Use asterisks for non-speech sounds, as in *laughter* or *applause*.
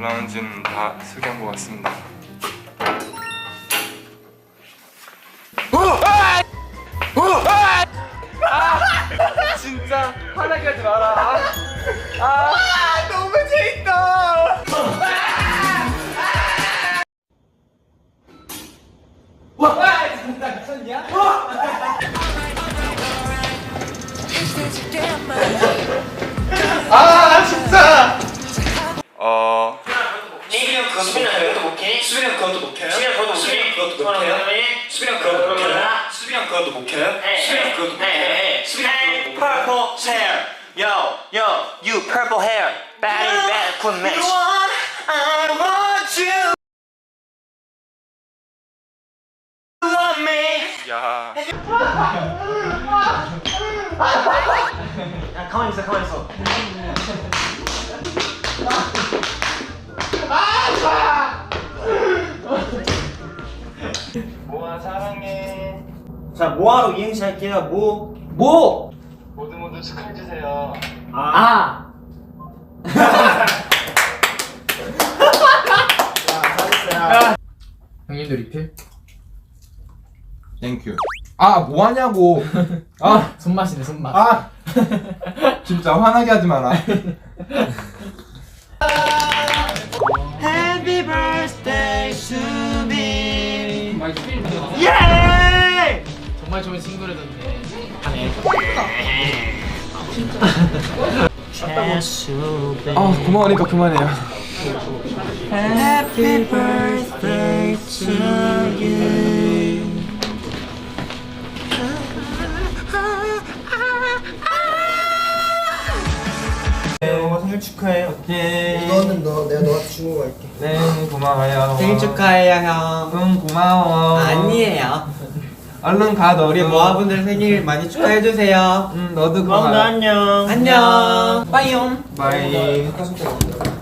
라운지는 다 소개한 것 같습니다. 진짜 화나게 하지 마라. 아, 너무 재밌다. 아 그것도 못해요? 수빈이 그것도 수빈이 그것도 못해요? 수빈이 그것도 못해요? 수빈이 그것도 못해요? 수빈이 그것도 못해요? 수빈이 purple hair Yo, yo, you purple hair Bad, bad, cool match You want, I want you You want me 야. 야, 가만히 있어, 가만히 있어 모아 사랑해. 자, 뭐하러 이행시 할게요, 뭐 뭐! 모두 모두 축하해 주세요. 아! *laughs* 형님도 리필? 땡큐. 아, 뭐 하냐고. *laughs* 아, 손맛이네 손맛 아. 진짜 화나게 하지 마라. Happy birthday, 예! 정말 좋은 친구라던데 하네 수빈 아 고마우니까 그만해요. Happy birthday to you 네, 생일 축하해. 오케이. 이거는 너 내가 너한테 거 할게. 네, 고마워요. 생일 축하해요, 형. 응, 고마워. 아니에요. 얼른 가, 너. 우리 모아분들 생일 많이 축하해 주세요. 응, 너도 그럼 나 가. 안녕. 안녕. 가슴 때